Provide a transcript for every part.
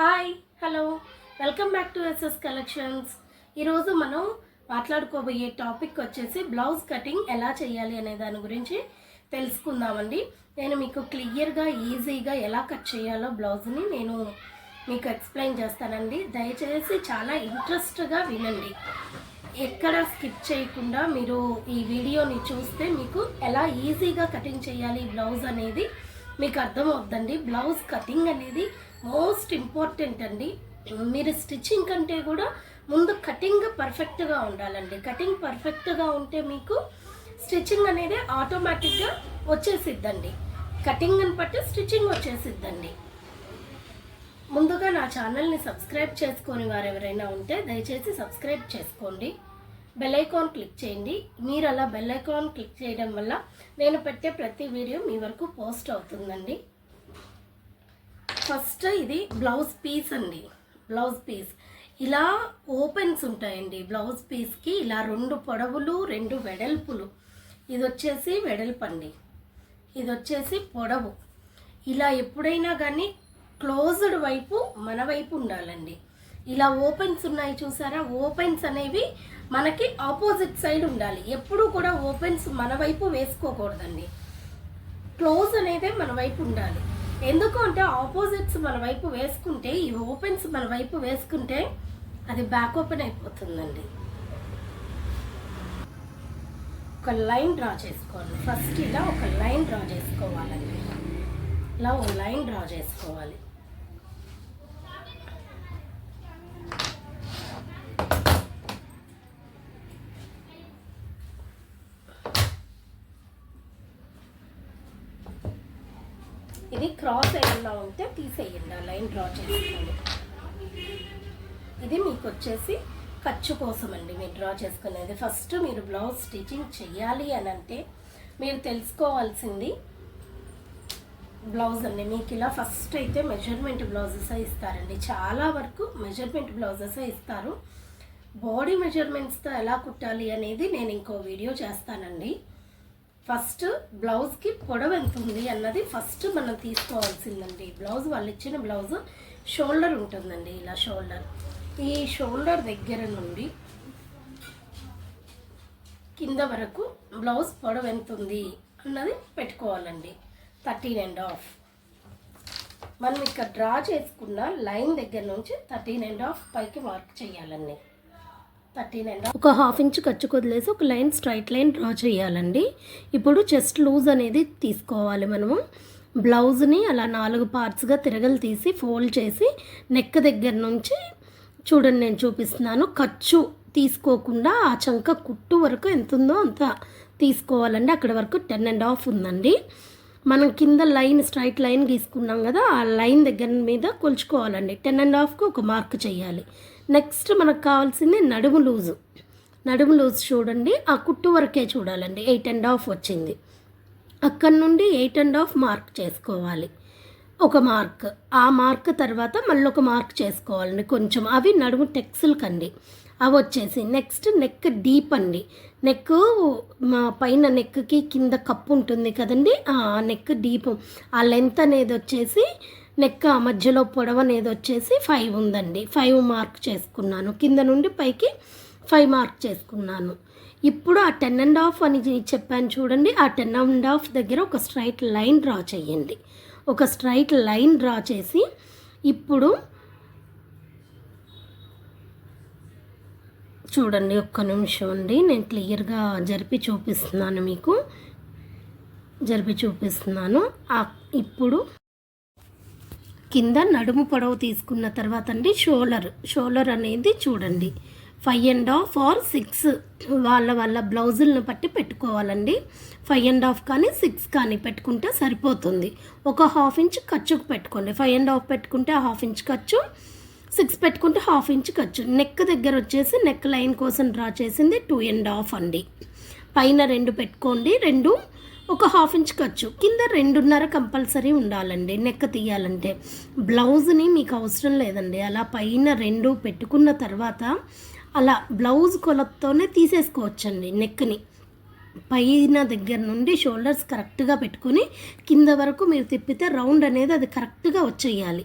Hi hello. Welcome back to SS collections. ఈరోజు మనం మాట్లాడుకోబోయే టాపిక్ వచ్చేసి బ్లౌజ్ కటింగ్ ఎలా చేయాలి అనే దాని గురించి తెలుసుకుందామండి. నేను మీకు క్లియర్గా ఈజీగా ఎలా కట్ చేయాలో బ్లౌజ్ని నేను మీకు ఎక్స్ప్లెయిన్ చేస్తానండి. దయచేసి చాలా ఇంట్రెస్ట్గా వినండి. ఎక్కడ స్కిప్ చేయకుండా మీరు ఈ వీడియోని చూస్తే మీకు ఎలా ఈజీగా కటింగ్ చేయాలి బ్లౌజ్ అనేది మీకు అర్థమవుద్దండి బ్లౌజ్ కటింగ్ అనేది మోస్ట్ ఇంపార్టెంట్ అండి. మీరు స్టిచ్చింగ్ కంటే కూడా ముందు కటింగ్ పర్ఫెక్ట్గా ఉండాలండి. కటింగ్ పర్ఫెక్ట్గా ఉంటే మీకు స్టిచ్చింగ్ అనేది ఆటోమేటిక్గా వచ్చేసిద్దండి. కటింగ్ని బట్టి స్టిచ్చింగ్ వచ్చేసిద్దండి. ముందుగా నా ఛానల్ని సబ్స్క్రైబ్ చేసుకొని వారు ఎవరైనా ఉంటే దయచేసి సబ్స్క్రైబ్ చేసుకోండి. బెల్ ఐకాన్ క్లిక్ చేయండి. మీరు అలా బెల్ ఐకాన్ క్లిక్ చేయడం వల్ల నేను పెట్టే ప్రతి వీడియో మీ వరకు పోస్ట్ అవుతుందండి. ఫస్ట్ ఇది బ్లౌజ్ పీస్ అండి. Blouse piece. ఇలా ఓపెన్స్ ఉంటాయండి. బ్లౌజ్ పీస్కి ఇలా రెండు పొడవులు రెండు వెడల్పులు. ఇది వచ్చేసి వెడల్పు అండి ఇది వచ్చేసి పొడవు. ఇలా ఎప్పుడైనా కానీ క్లోజ్డ్ వైపు మన వైపు ఉండాలండి. ఇలా ఓపెన్స్ ఉన్నాయి చూసారా? ఓపెన్స్ అనేవి మనకి ఆపోజిట్ సైడ్ ఉండాలి. ఎప్పుడు కూడా ఓపెన్స్ మన వైపు వేసుకోకూడదండి. క్లోజ్ అనేది మన వైపు ఉండాలి. ఎందుకు అంటే ఆపోజిట్స్ మన వైపు వేసుకుంటే ఈ ఓపెన్స్ మన వైపు వేసుకుంటే అది బ్యాక్ ఓపెన్ అయిపోతుందండి. ఒక లైన్ డ్రా చేసుకోవాలి. ఫస్ట్ ఇలా ఒక లైన్ డ్రా చేసుకోవాలండి. ఇలా ఒక లైన్ డ్రా చేసుకోవాలి ఇది క్రాస్ ఏమన్నా ఉంటే తీసేయండి ఆ లైన్ డ్రా చేసుకోండి. ఇది మీకు వచ్చేసి ఖర్చు కోసం అండి మీరు డ్రా చేసుకునేది. ఫస్ట్ మీరు బ్లౌజ్ స్టిచ్చింగ్ చేయాలి అని అంటే మీరు తెలుసుకోవాల్సింది బ్లౌజ్ అండి. మీకు ఇలా ఫస్ట్ అయితే మెజర్మెంట్ బ్లౌజెస్ ఇస్తారండి. చాలా వరకు మెజర్మెంట్ బ్లౌజెస్ ఇస్తారు. బాడీ మెజర్మెంట్స్తో ఎలా కుట్టాలి అనేది నేను ఇంకో వీడియో చేస్తానండి. ఫస్ట్ బ్లౌజ్కి పొడవు ఎంత ఉంది అన్నది ఫస్ట్ మనం తీసుకోవాల్సిందండి. బ్లౌజ్ వాళ్ళు ఇచ్చిన బ్లౌజ్ షోల్డర్ ఉంటుందండి ఇలా షోల్డర్. ఈ షోల్డర్ దగ్గర నుండి కింద వరకు బ్లౌజ్ పొడవు ఎంత ఉంది అన్నది పెట్టుకోవాలండి. Thirteen and half. మనం ఇక్కడ డ్రా చేసుకున్న లైన్ దగ్గర నుంచి థర్టీన్ అండ్ హాఫ్ పైకి మార్క్ చేయాలండి. థర్టీన్ అండ్ ఒక హాఫ్ ఇంచ్ ఖర్చు వదిలేసి ఒక లైన్ స్ట్రైట్ లైన్ డ్రా చేయాలండి. ఇప్పుడు చెస్ట్ లూజ్ అనేది తీసుకోవాలి మనము. బ్లౌజ్ని అలా నాలుగు పార్ట్స్గా తిరగలు తీసి ఫోల్డ్ చేసి నెక్ దగ్గర నుంచి చూడండి నేను చూపిస్తున్నాను. ఖర్చు తీసుకోకుండా ఆ చంక కుట్టు వరకు ఎంత ఉందో అంత తీసుకోవాలండి. అక్కడ వరకు టెన్ అండ్ హాఫ్ ఉందండి. మనం కింద లైన్ స్ట్రైట్ లైన్ గీసుకున్నాం కదా ఆ లైన్ దగ్గర మీద కొలుచుకోవాలండి. టెన్ అండ్ హాఫ్కి ఒక మార్క్ చేయాలి. నెక్స్ట్ మనకు కావాల్సింది నడుము లూజు. నడుము లూజ్ చూడండి ఆ కుట్టు వరకే చూడాలండి. ఎయిట్ అండ్ హాఫ్ వచ్చింది. అక్కడ నుండి ఎయిట్ అండ్ హాఫ్ మార్క్ చేసుకోవాలి. ఒక మార్క్. ఆ మార్క్ తర్వాత మళ్ళీ ఒక మార్క్ చేసుకోవాలండి. కొంచెం అవి నడుము టెక్స్లు కండి అవి వచ్చేసి నెక్స్ట్ నెక్ డీప్ అండి. నెక్ మా పైన నెక్కి కింద కప్పు ఉంటుంది కదండి. ఆ నెక్ డీప్. ఆ లెంత్ అనేది వచ్చేసి నెక్ ఆ మధ్యలో పొడవు అనేది వచ్చేసి ఫైవ్ ఉందండి. ఫైవ్ మార్క్ చేసుకున్నాను. కింద నుండి పైకి ఫైవ్ మార్క్ చేసుకున్నాను. ఇప్పుడు ఆ టెన్ అండ్ హాఫ్ అని చెప్పాను చూడండి. ఆ టెన్ అండ్ హాఫ్ దగ్గర ఒక స్ట్రైట్ లైన్ డ్రా చేయండి. ఒక స్ట్రైట్ లైన్ డ్రా చేసి ఇప్పుడు చూడండి ఒక్క నిమిషం అండి. నేను క్లియర్గా జరిపి చూపిస్తున్నాను మీకు. జరిపి చూపిస్తున్నాను. ఇప్పుడు కింద నడుము పొడవు తీసుకున్న తర్వాత అండి షోలర్. షోలర్ అనేది చూడండి. Five and half or six వాళ్ళ వాళ్ళ బ్లౌజులను బట్టి పెట్టుకోవాలండి. ఫైవ్ అండ్ హాఫ్ కానీ సిక్స్ కానీ పెట్టుకుంటే సరిపోతుంది. ఒక హాఫ్ ఇంచ్ ఖర్చుకు పెట్టుకోండి. ఫైవ్ అండ్ హాఫ్ పెట్టుకుంటే హాఫ్ ఇంచ్ ఖర్చు. సిక్స్ పెట్టుకుంటే హాఫ్ ఇంచ్ ఖర్చు. నెక్ దగ్గర వచ్చేసి నెక్ లైన్ కోసం డ్రా చేసింది టూ అండ్ హాఫ్ అండి. పైన రెండు పెట్టుకోండి. రెండు ఒక హాఫ్ ఇంచ్ ఖర్చు. కింద రెండున్నర కంపల్సరీ ఉండాలండి. నెక్ తీయాలంటే. బ్లౌజ్ని మీకు అవసరం లేదండి. అలా పైన రెండు పెట్టుకున్న తర్వాత అలా బ్లౌజ్ కొలతతోనే తీసేసుకోవచ్చండి నెక్ని. పైన దగ్గర నుండి షోల్డర్స్ కరెక్ట్గా పెట్టుకొని కింద వరకు మీరు తిప్పితే రౌండ్ అనేది అది కరెక్ట్గా వచ్చేయాలి.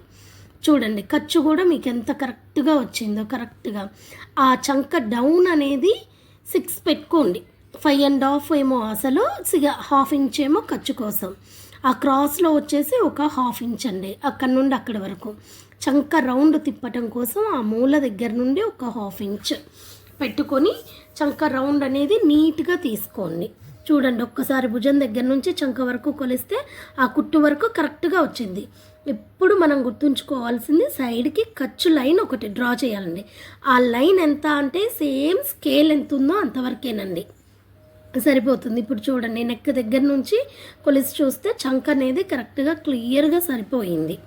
చూడండి ఖర్చు కూడా మీకు ఎంత కరెక్ట్గా వచ్చిందో కరెక్ట్గా. ఆ చంక డౌన్ అనేది సిక్స్ పెట్టుకోండి. ఫైవ్ అండ్ హాఫ్ ఏమో అసలు సిగ హాఫ్ ఇంచ్ ఏమో ఖర్చు కోసం. ఆ క్రాస్లో వచ్చేసి ఒక హాఫ్ ఇంచ్ అండి అక్కడ నుండి అక్కడి వరకు. చంక రౌండ్ తిప్పటం కోసం ఆ మూల దగ్గర నుండి ఒక హాఫ్ ఇంచ్ పెట్టుకొని చంక రౌండ్ అనేది నీట్గా తీసుకోండి. చూడండి ఒక్కసారి భుజం దగ్గర నుంచి చంక వరకు కొలిస్తే ఆ కుట్టు వరకు కరెక్ట్గా వచ్చింది. ఎప్పుడు మనం గుర్తుంచుకోవాల్సింది సైడ్కి ఖర్చు లైన్ ఒకటి డ్రా చేయాలండి. ఆ లైన్ ఎంత అంటే సేమ్ స్కేల్ ఎంత ఉందో అంతవరకేనండి. సరిపోతుంది. ఇప్పుడు చూడండి నెక్ దగ్గర నుంచి కొలిసి చూస్తే చంక అనేది కరెక్ట్గా క్లియర్గా సరిపోయింది.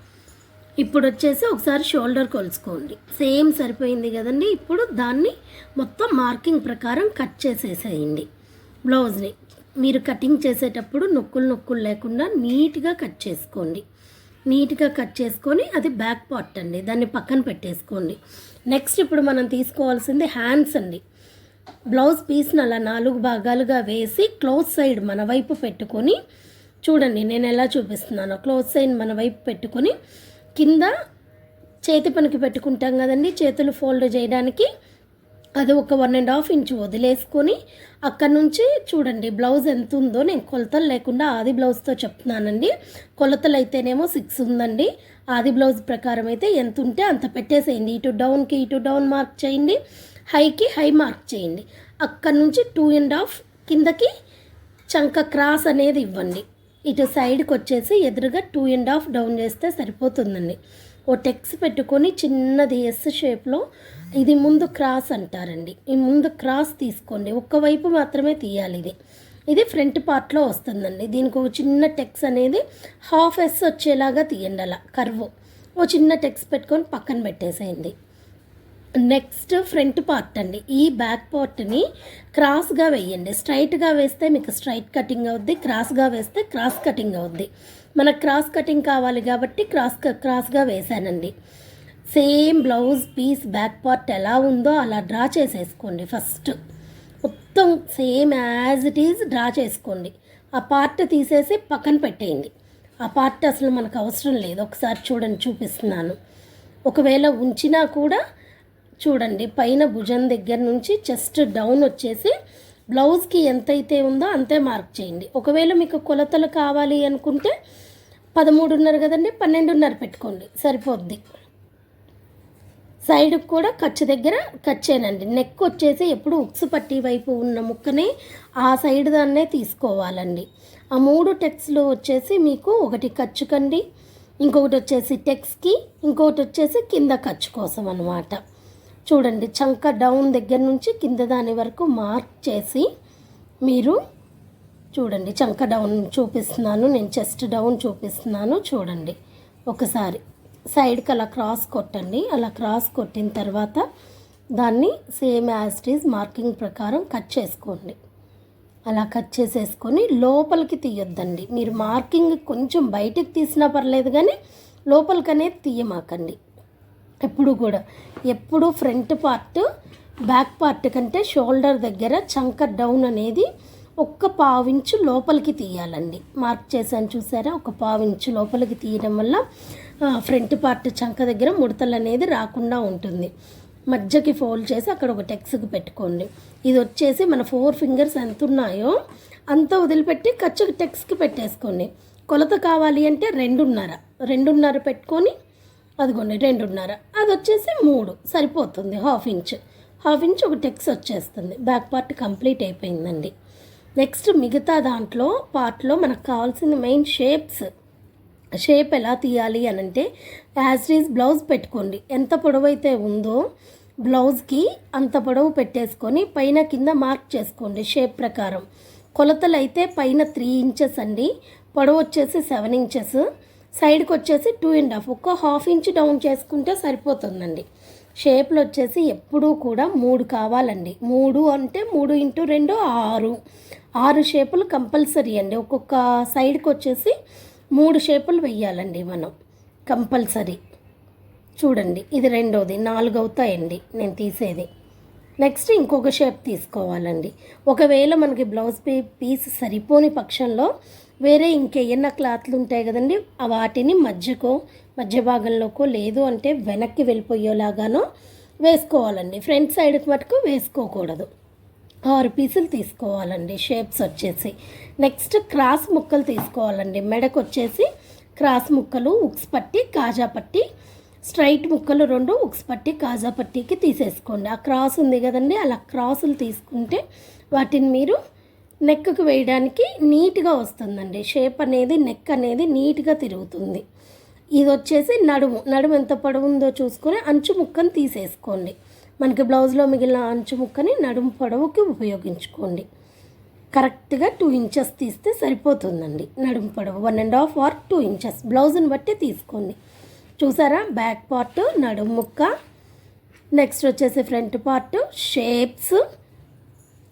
ఇప్పుడు వచ్చేసి ఒకసారి షోల్డర్ కొలుసుకోండి సేమ్ సరిపోయింది కదండి. ఇప్పుడు దాన్ని మొత్తం మార్కింగ్ ప్రకారం కట్ చేసేసేయండి. బ్లౌజ్ని మీరు కటింగ్ చేసేటప్పుడు నొక్కులు నొక్కులు లేకుండా నీట్గా కట్ చేసుకోండి. నీట్గా కట్ చేసుకొని అది బ్యాక్ పార్ట్ అండి. దాన్ని పక్కన పెట్టేసుకోండి. నెక్స్ట్ ఇప్పుడు మనం తీసుకోవాల్సింది హ్యాండ్స్ అండి. బ్లౌజ్ పీస్ని అలా నాలుగు భాగాలుగా వేసి క్లోజ్ సైడ్ మన వైపు పెట్టుకొని చూడండి నేను ఎలా చూపిస్తున్నాను. క్లోజ్ సైడ్ మన వైపు పెట్టుకొని కింద చేతి పనికి పెట్టుకుంటాం కదండి చేతులు ఫోల్డ్ చేయడానికి. అది ఒక వన్ అండ్ హాఫ్ ఇంచ్ వదిలేసుకొని అక్కడ నుంచి చూడండి బ్లౌజ్ ఎంత ఉందో నేను కొలతలు లేకుండా ఆది బ్లౌజ్తో చెప్తున్నానండి. కొలతలు అయితేనేమో సిక్స్ ఉందండి. ఆది బ్లౌజ్ ప్రకారం అయితే ఎంత ఉంటే అంత పెట్టేసేయండి. ఇటు డౌన్కి ఇటు డౌన్ మార్క్ చేయండి. హైకి హై మార్క్ చేయండి. అక్కడ నుంచి టూ అండ్ హాఫ్ కిందకి చంక క్రాస్ అనేది ఇవ్వండి. ఇటు సైడ్కి వచ్చేసి ఎదురుగా టూ అండ్ హాఫ్ డౌన్ చేస్తే సరిపోతుందండి. ఓ టెక్స్ పెట్టుకొని చిన్నది ఎస్ షేప్లో ఇది ముందు క్రాస్ అంటారండి. ఈ ముందు క్రాస్ తీసుకోండి. ఒక్కవైపు మాత్రమే తీయాలి ఇది. ఇది ఫ్రంట్ పార్ట్లో వస్తుందండి. దీనికి ఒక చిన్న టెక్స్ అనేది హాఫ్ ఎస్ వచ్చేలాగా తీయండి అలా. కర్వ్. ఓ చిన్న టెక్స్ పెట్టుకొని పక్కన పెట్టేసేయండి. నెక్స్ట్ ఫ్రంట్ పార్ట్ అండి. ఈ బ్యాక్ పార్ట్ని క్రాస్గా వేయండి. స్ట్రైట్గా వేస్తే మీకు స్ట్రైట్ కటింగ్ అవుద్ది క్రాస్గా వేస్తే క్రాస్ కటింగ్ అవుద్ది. మనకు క్రాస్ కటింగ్ కావాలి కాబట్టి క్రాస్ క్రాస్గా వేసానండి same blouse piece back part ఎలా ఉందో అలా డ్రా చేసేసుకోండి ఫస్ట్. మొత్తం same as it is draw చేసుకోండి. ఆ పార్ట్ తీసేసి పక్కన పెట్టేయండి. ఆ పార్ట్ అసలు మనకు అవసరం లేదు. ఒకసారి చూడండి చూపిస్తున్నాను. ఒకవేళ ఉంచినా కూడా చూడండి పైన భుజం దగ్గర నుంచి చెస్ట్ డౌన్ వచ్చేసి బ్లౌజ్కి ఎంతైతే ఉందో అంతే మార్క్ చేయండి. ఒకవేళ మీకు కొలతలు కావాలి అనుకుంటే పదమూడున్నర కదండి పన్నెండున్నర పెట్టుకోండి సరిపోద్ది. సైడ్కి కూడా ఖర్చు దగ్గర ఖర్చేనండి నెక్ వచ్చేసి ఎప్పుడు ఉక్స్ పట్టి వైపు ఉన్న ముక్కనే ఆ సైడ్ దాన్నే తీసుకోవాలండి. ఆ మూడు టెక్స్లు వచ్చేసి మీకు ఒకటి ఖర్చుకండి ఇంకొకటి వచ్చేసి టెక్స్కి ఇంకొకటి వచ్చేసి కింద ఖర్చు కోసం అనమాట చూడండి చంక డౌన్ దగ్గర నుంచి కింద దాని వరకు మార్క్ చేసి మీరు చూడండి చంక డౌన్ చూపిస్తున్నాను నేను చెస్ట్ డౌన్ చూపిస్తున్నాను చూడండి. ఒకసారి సైడ్కి అలా క్రాస్ కొట్టండి. అలా క్రాస్ కొట్టిన తర్వాత దాన్ని సేమ్ యాస్టీజ్ మార్కింగ్ ప్రకారం కట్ చేసుకోండి. అలా కట్ చేసేసుకొని లోపలికి తీయొద్దండి. మీరు మార్కింగ్ కొంచెం బయటికి తీసినా పర్లేదు కానీ లోపలికి తీయమాకండి. ఎప్పుడు కూడా. ఎప్పుడు ఫ్రంట్ పార్ట్ బ్యాక్ పార్ట్ కంటే షోల్డర్ దగ్గర చంక డౌన్ అనేది ఒక్క పావించు లోపలికి తీయాలండి. మార్క్ చేశాను చూసారా? ఒక పావించు లోపలికి తీయడం వల్ల ఫ్రంట్ పార్ట్ చంక దగ్గర ముడతలు అనేది రాకుండా ఉంటుంది. మధ్యకి ఫోల్డ్ చేసి అక్కడ ఒక టెక్స్కి పెట్టుకోండి. ఇది వచ్చేసి మన ఫోర్ ఫింగర్స్ ఎంత ఉన్నాయో అంత వదిలిపెట్టి ఖర్చు టెక్స్కి పెట్టేసుకోండి. కొలత కావాలి అంటే రెండున్నర. రెండున్నర పెట్టుకొని అదిగోండి రెండున్నర. అది వచ్చేసి మూడు. సరిపోతుంది హాఫ్ ఇంచ్. హాఫ్ ఇంచ్ ఒక టెక్స్ వచ్చేస్తుంది. బ్యాక్ పార్ట్ కంప్లీట్ అయిపోయిందండి. నెక్స్ట్ మిగతా దాంట్లో పార్ట్లో మనకు కావాల్సింది మెయిన్ షేప్స్. షేప్ ఎలా తీయాలి అని అంటే యాజ్రీస్ ఈజ్ బ్లౌజ్ పెట్టుకోండి. ఎంత పొడవైతే ఉందో బ్లౌజ్కి అంత పొడవు పెట్టేసుకొని పైన కింద మార్క్ చేసుకోండి షేప్ ప్రకారం. కొలతలు అయితే పైన త్రీ ఇంచెస్ అండి. పొడవు వచ్చేసి సెవెన్ ఇంచెస్. సైడ్కి వచ్చేసి టూ అండ్ హాఫ్. ఒక్క హాఫ్ ఇంచ్ డౌన్ చేసుకుంటే సరిపోతుందండి. షేప్లు వచ్చేసి ఎప్పుడూ కూడా మూడు కావాలండి. మూడు అంటే మూడు ఇంటూ రెండు ఆరు. ఆరు షేపులు కంపల్సరీ అండి. ఒక్కొక్క సైడ్కి వచ్చేసి మూడు షేపులు వెయ్యాలండి మనం. కంపల్సరీ. చూడండి ఇది రెండోది నాలుగు అవుతాయండి నేను తీసేది. నెక్స్ట్ ఇంకొక షేప్ తీసుకోవాలండి. ఒకవేళ మనకి బ్లౌజ్ పీ పీస్ సరిపోని పక్షంలో వేరే ఇంకేమన్నా క్లాత్లు ఉంటాయి కదండి ఆ వాటిని మధ్యకో మధ్య భాగంలోకో లేదు అంటే వెనక్కి వెళ్ళిపోయేలాగానో వేసుకోవాలండి. ఫ్రంట్ సైడ్కి మటుకు వేసుకోకూడదు. ఆరు పీసులు తీసుకోవాలండి షేప్స్ వచ్చేసి. నెక్స్ట్ క్రాస్ ముక్కలు తీసుకోవాలండి. మెడకు వచ్చేసి క్రాస్ ముక్కలు ఉక్స్ పట్టి కాజా పట్టి స్ట్రైట్ ముక్కలు రెండు ఉక్స్ పట్టి కాజా పట్టికి తీసేసుకోండి. ఆ క్రాస్ ఉంది కదండి అలా క్రాసులు తీసుకుంటే వాటిని మీరు నెక్కు వేయడానికి నీట్గా వస్తుందండి. షేప్ అనేది నెక్ అనేది నీట్గా తిరుగుతుంది. ఇది వచ్చేసి నడుము. నడుము ఎంత పొడవు ఉందో చూసుకొని అంచు ముక్కను తీసేసుకోండి. మనకి బ్లౌజ్లో మిగిలిన అంచు ముక్కని నడుము పొడవుకి ఉపయోగించుకోండి. కరెక్ట్గా టూ ఇంచెస్ తీస్తే సరిపోతుందండి. నడుము పొడవు one and half or two inches. బ్లౌజ్ని బట్టి తీసుకోండి. చూసారా? బ్యాక్ పార్ట్ నడుము ముక్క. నెక్స్ట్ వచ్చేసి ఫ్రంట్ పార్ట్ షేప్స్.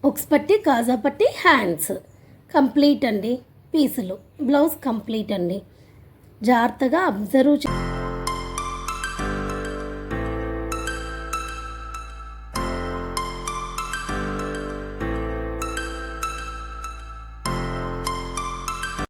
ఉక్స్ పట్టి కాజా పట్టి హ్యాండ్స్. కంప్లీట్ అండి పీసులు. బ్లౌజ్ కంప్లీట్ అండి. జాగ్రత్తగా అబ్జర్వ్ చే